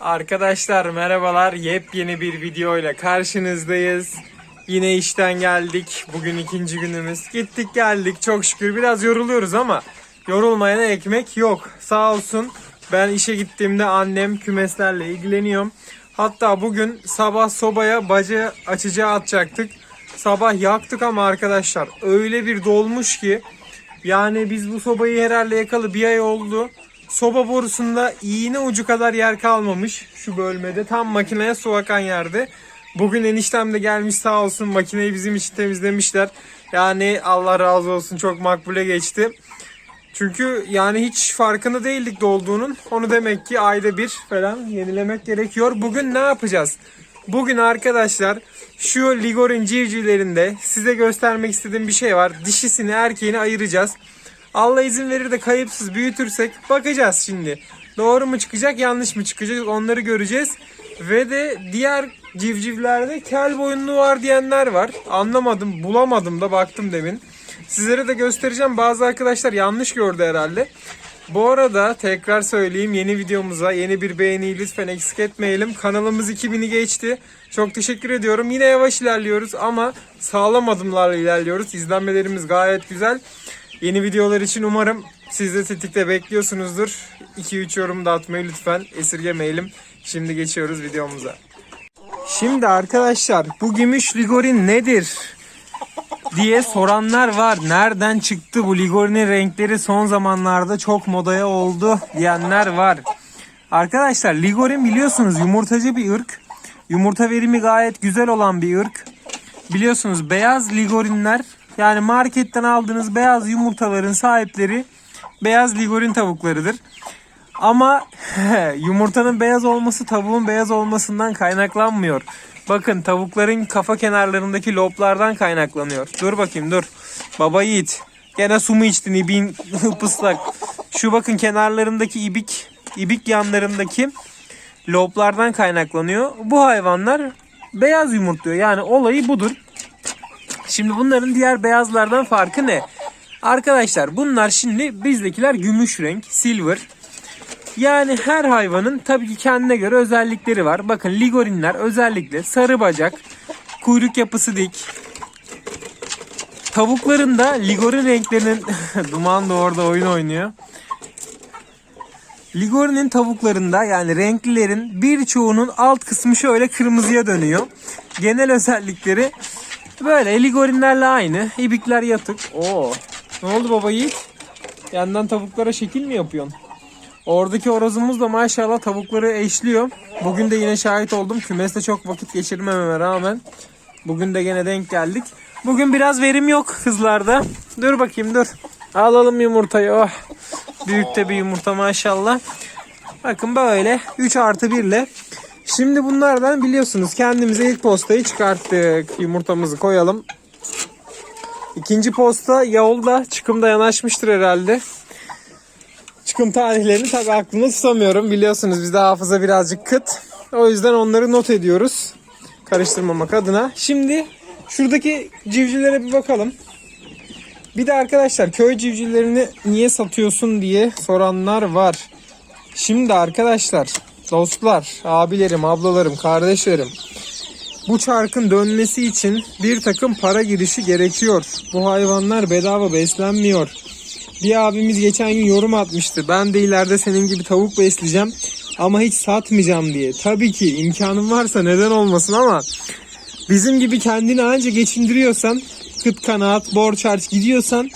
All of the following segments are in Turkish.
Arkadaşlar merhabalar. Yepyeni bir video ile karşınızdayız. Yine işten geldik. Bugün ikinci günümüz. Gittik geldik çok şükür. Biraz yoruluyoruz ama yorulmayana ekmek yok. Sağ olsun ben işe gittiğimde annem kümeslerle ilgileniyorum. Hatta bugün sabah sobaya bacı açacağı atacaktık. Sabah yaktık ama arkadaşlar öyle bir dolmuş ki yani biz bu sobayı herhalde yakalı bir ay oldu. Soba borusunda iğne ucu kadar yer kalmamış şu bölmede. Tam makineye su akan yerde. Bugün eniştem de gelmiş sağ olsun makineyi bizim için temizlemişler. Yani Allah razı olsun çok makbule geçti. Çünkü yani hiç farkında değildik dolduğunun. Onu demek ki ayda bir falan yenilemek gerekiyor. Bugün ne yapacağız? Bugün arkadaşlar şu Ligor'un civcivlerinde size göstermek istediğim bir şey var. Dişisini erkeğini ayıracağız. Allah izin verir de kayıpsız büyütürsek bakacağız şimdi. Doğru mu çıkacak yanlış mı çıkacak onları göreceğiz. Ve de diğer civcivlerde kel boyunlu var diyenler var. Anlamadım bulamadım da baktım demin. Sizlere de göstereceğim. Bazı arkadaşlar yanlış gördü herhalde. Bu arada tekrar söyleyeyim yeni videomuza yeni bir beğeniyi lütfen eksik etmeyelim. Kanalımız 2000'i geçti. Çok teşekkür ediyorum. Yine yavaş ilerliyoruz ama sağlam adımlarla ilerliyoruz. İzlenmelerimiz gayet güzel. Yeni videolar için umarım siz de tetikte bekliyorsunuzdur. 2-3 yorum da atmayı lütfen esirgemeyelim. Şimdi geçiyoruz videomuza. Şimdi arkadaşlar bu gümüş ligorin nedir? diye soranlar var. Nereden çıktı bu ligorinin renkleri son zamanlarda çok modaya oldu diyenler var. Arkadaşlar ligorin biliyorsunuz yumurtacı bir ırk. Yumurta verimi gayet güzel olan bir ırk. Biliyorsunuz beyaz ligorinler yani marketten aldığınız beyaz yumurtaların sahipleri beyaz ligorin tavuklarıdır. Ama yumurtanın beyaz olması tavuğun beyaz olmasından kaynaklanmıyor. Bakın tavukların kafa kenarlarındaki loblardan kaynaklanıyor. Dur bakayım dur. Baba yiğit. Gene su mu içtin ibin pıslak. Şu bakın kenarlarındaki ibik, ibik yanlarındaki loblardan kaynaklanıyor. Bu hayvanlar beyaz yumurtluyor. Yani olayı budur. Şimdi bunların diğer beyazlardan farkı ne? Arkadaşlar bunlar şimdi bizdekiler gümüş renk, silver. Yani her hayvanın tabii ki kendine göre özellikleri var. Bakın ligorinler özellikle sarı bacak, kuyruk yapısı dik. Tavukların da ligorin renklerinin duman da orada oyun oynuyor. Ligorinin tavuklarında yani renklilerin birçoğunun alt kısmı şöyle kırmızıya dönüyor. Genel özellikleri böyle ligorinlerle aynı. İbikler yatık. Oo. Ne oldu baba Yiğit? Yandan tavuklara şekil mi yapıyorsun? Oradaki orozumuz da maşallah tavukları eşliyor. Bugün de yine şahit oldum. Kümeste çok vakit geçirmememe rağmen. Bugün de gene denk geldik. Bugün biraz verim yok kızlarda. Dur bakayım dur. Alalım yumurtayı. Oh. Büyük de bir yumurta maşallah. Bakın böyle 3 artı 1 ile. Şimdi bunlardan biliyorsunuz kendimize ilk postayı çıkarttık. Yumurtamızı koyalım. İkinci posta yolda çıkımda yanaşmıştır herhalde çıkım tarihlerini tabii aklımda tutamıyorum. Biliyorsunuz bizde hafıza birazcık kıt. O yüzden onları not ediyoruz. Karıştırmamak adına. Şimdi şuradaki civcivlere bir bakalım. Bir de arkadaşlar köy civcivlerini niye satıyorsun diye soranlar var. Şimdi arkadaşlar, dostlar, abilerim, ablalarım, kardeşlerim. Bu çarkın dönmesi için bir takım para girişi gerekiyor. Bu hayvanlar bedava beslenmiyor. Bir abimiz geçen gün yorum atmıştı. Ben de ileride senin gibi tavuk besleyeceğim ama hiç satmayacağım diye. Tabii ki imkanım varsa neden olmasın ama bizim gibi kendini anca geçindiriyorsan, kıt kanaat, borç harç gidiyorsan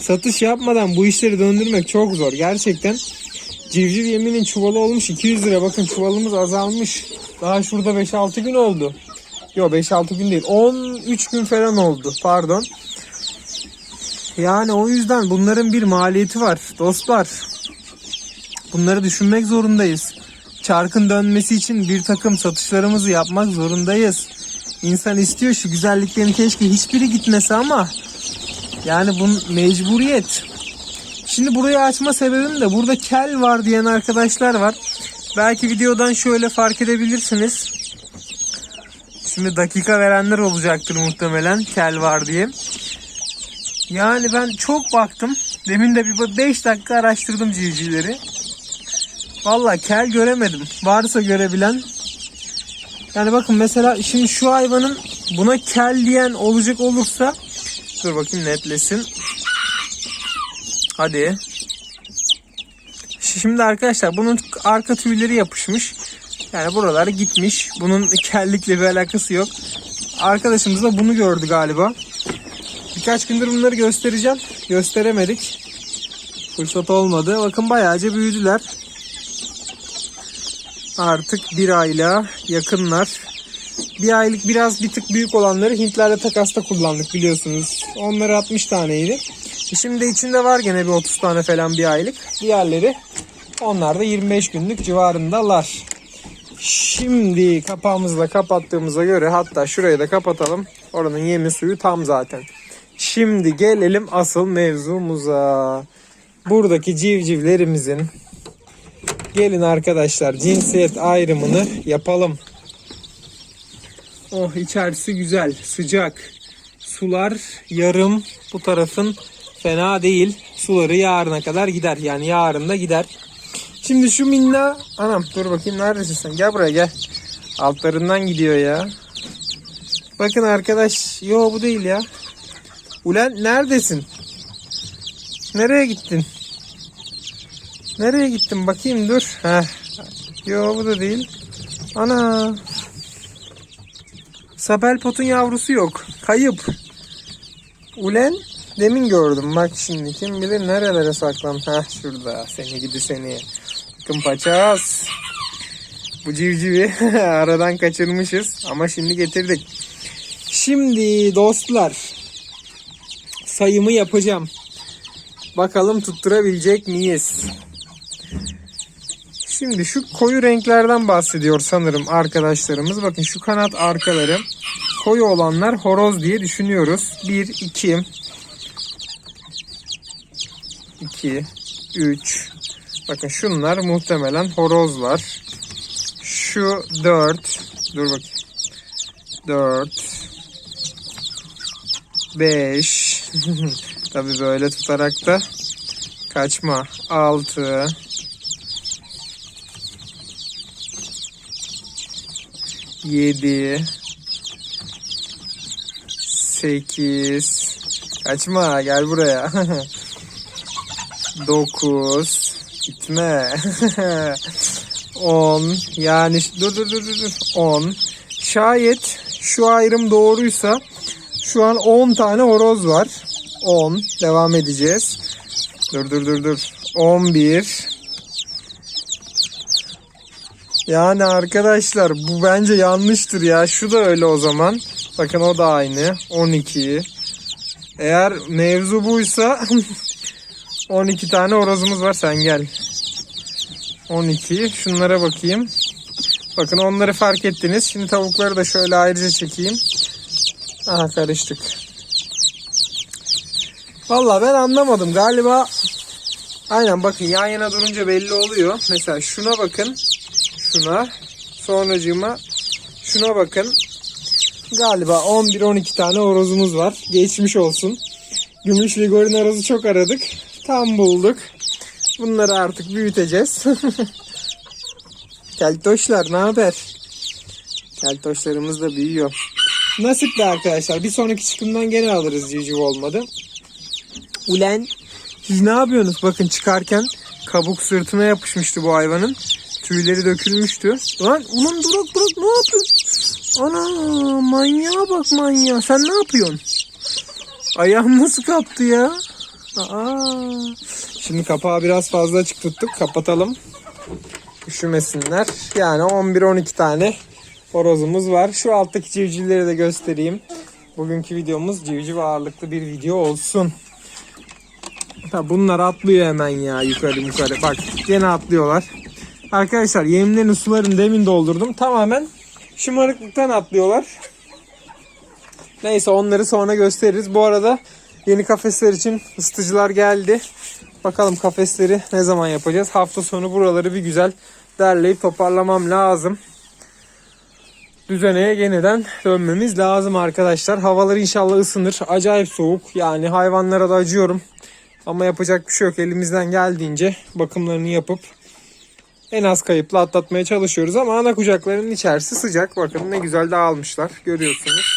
satış yapmadan bu işleri döndürmek çok zor. Gerçekten civciv yeminin çuvalı olmuş 200 lira. Bakın çuvalımız azalmış. Daha şurada 5-6 gün oldu. Yok 5-6 gün değil. 13 gün falan oldu. Pardon. Yani o yüzden bunların bir maliyeti var dostlar. Bunları düşünmek zorundayız. Çarkın dönmesi için bir takım satışlarımızı yapmak zorundayız. İnsan istiyor şu güzelliklerin keşke hiçbiri gitmese ama yani bu mecburiyet. Şimdi burayı açma sebebim de burada kel var diyen arkadaşlar var. Belki videodan şöyle fark edebilirsiniz. Şimdi dakika verenler olacaktır muhtemelen kel var diye. Yani ben çok baktım. Demin de bir 5 dakika araştırdım civcivleri. Valla kel göremedim. Varsa görebilen. Yani bakın mesela şimdi şu hayvanın buna kel diyen olacak olursa dur bakayım netlesin. Hadi. Şimdi arkadaşlar bunun arka tüyleri yapışmış. Yani buralar gitmiş. Bunun kellikle bir alakası yok. Arkadaşımız da bunu gördü galiba. Birkaç gündür bunları göstereceğim. Gösteremedik. Fırsat olmadı. Bakın bayağıca büyüdüler. Artık bir ayla yakınlar. Bir aylık biraz bir tık büyük olanları Hintlerle takasta kullandık biliyorsunuz. Onları 60 taneydi. Şimdi içinde var gene bir 30 tane falan bir aylık. Diğerleri onlar da 25 günlük civarındalar. Şimdi kapağımızı da kapattığımıza göre hatta şurayı da kapatalım. Oranın yemi suyu tam zaten. Şimdi gelelim asıl mevzumuza. Buradaki civcivlerimizin gelin arkadaşlar cinsiyet ayrımını yapalım. Oh içerisi güzel, sıcak. Sular yarım bu tarafın fena değil. Suları yarına kadar gider. Yani yarın da gider. Şimdi şu minna anam dur bakayım neredesin sen? Gel buraya gel. Altlarından gidiyor ya. Bakın arkadaş. Yo bu değil ya. Ulan neredesin? Nereye gittin? Nereye gittin? Bakayım dur. Heh. Yo bu da değil. Ana. Sapel potun yavrusu yok. Kayıp. Ulen demin gördüm. Bak şimdi kim bilir nerelere saklan. Heh şurada. Seni gidi seni. Bakın paçaz. Bu civcivi aradan kaçırmışız. Ama şimdi getirdik. Şimdi dostlar. Sayımı yapacağım. Bakalım tutturabilecek miyiz? Şimdi şu koyu renklerden bahsediyor sanırım arkadaşlarımız. Bakın şu kanat arkaları koyu olanlar horoz diye düşünüyoruz. 1, 2, 2, 3. Bakın şunlar muhtemelen horozlar. Şu 4. Dur bakayım. 4. 5. Tabi böyle tutarak da kaçma. 6. 7 8 Kaçma gel buraya 9 Gitme 10 Yani dur dur dur dur dur 10 Şayet şu ayrım doğruysa Şu an 10 tane horoz var 10 Devam edeceğiz Dur dur dur dur 11 yani arkadaşlar bu bence yanlıştır ya. Şu da öyle o zaman. Bakın o da aynı. 12. Eğer mevzu buysa 12 tane horozumuz var. Sen gel. 12. Şunlara bakayım. Bakın onları fark ettiniz. Şimdi tavukları da şöyle ayrıca çekeyim. Aha karıştık. Valla ben anlamadım. Galiba aynen bakın yan yana durunca belli oluyor. Mesela şuna bakın şuna. Sonracığıma şuna bakın. Galiba 11-12 tane horozumuz var. Geçmiş olsun. Gümüş Ligorin horozu çok aradık. Tam bulduk. Bunları artık büyüteceğiz. Keltoşlar ne haber? Keltoşlarımız da büyüyor. Nasip be arkadaşlar. Bir sonraki çıkımdan gene alırız civciv olmadı. Ulen siz ne yapıyorsunuz? Bakın çıkarken kabuk sırtına yapışmıştı bu hayvanın. Tüyleri dökülmüştü. Lan ulan durak durak ne yapıyorsun? Ana manyağa bak manyağa. Sen ne yapıyorsun? Ayağım nasıl kaptı ya? Aa. Şimdi kapağı biraz fazla açık tuttuk. Kapatalım. Üşümesinler. Yani 11-12 tane horozumuz var. Şu alttaki civcivleri de göstereyim. Bugünkü videomuz civciv ağırlıklı bir video olsun. Ha, bunlar atlıyor hemen ya yukarı yukarı. Bak gene atlıyorlar. Arkadaşlar yemlerini sularını demin doldurdum. Tamamen şımarıklıktan atlıyorlar. Neyse onları sonra gösteririz. Bu arada yeni kafesler için ısıtıcılar geldi. Bakalım kafesleri ne zaman yapacağız. Hafta sonu buraları bir güzel derleyip toparlamam lazım. Düzeneye yeniden dönmemiz lazım arkadaşlar. Havalar inşallah ısınır. Acayip soğuk. Yani hayvanlara da acıyorum. Ama yapacak bir şey yok. Elimizden geldiğince bakımlarını yapıp en az kayıpla atlatmaya çalışıyoruz ama ana kucaklarının içerisi sıcak. Bakın ne güzel dağılmışlar. Görüyorsunuz.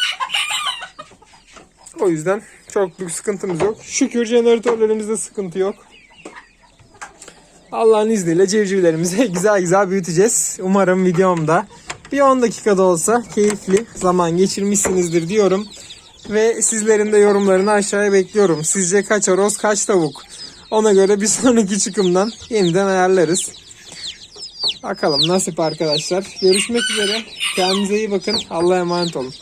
O yüzden çok büyük sıkıntımız yok. Şükür jeneratörlerimizde sıkıntı yok. Allah'ın izniyle civcivlerimizi güzel güzel büyüteceğiz. Umarım videomda bir 10 dakikada olsa keyifli zaman geçirmişsinizdir diyorum. Ve sizlerin de yorumlarını aşağıya bekliyorum. Sizce kaç horoz kaç tavuk? Ona göre bir sonraki çıkımdan yeniden ayarlarız. Bakalım nasip arkadaşlar. Görüşmek üzere. Kendinize iyi bakın. Allah'a emanet olun.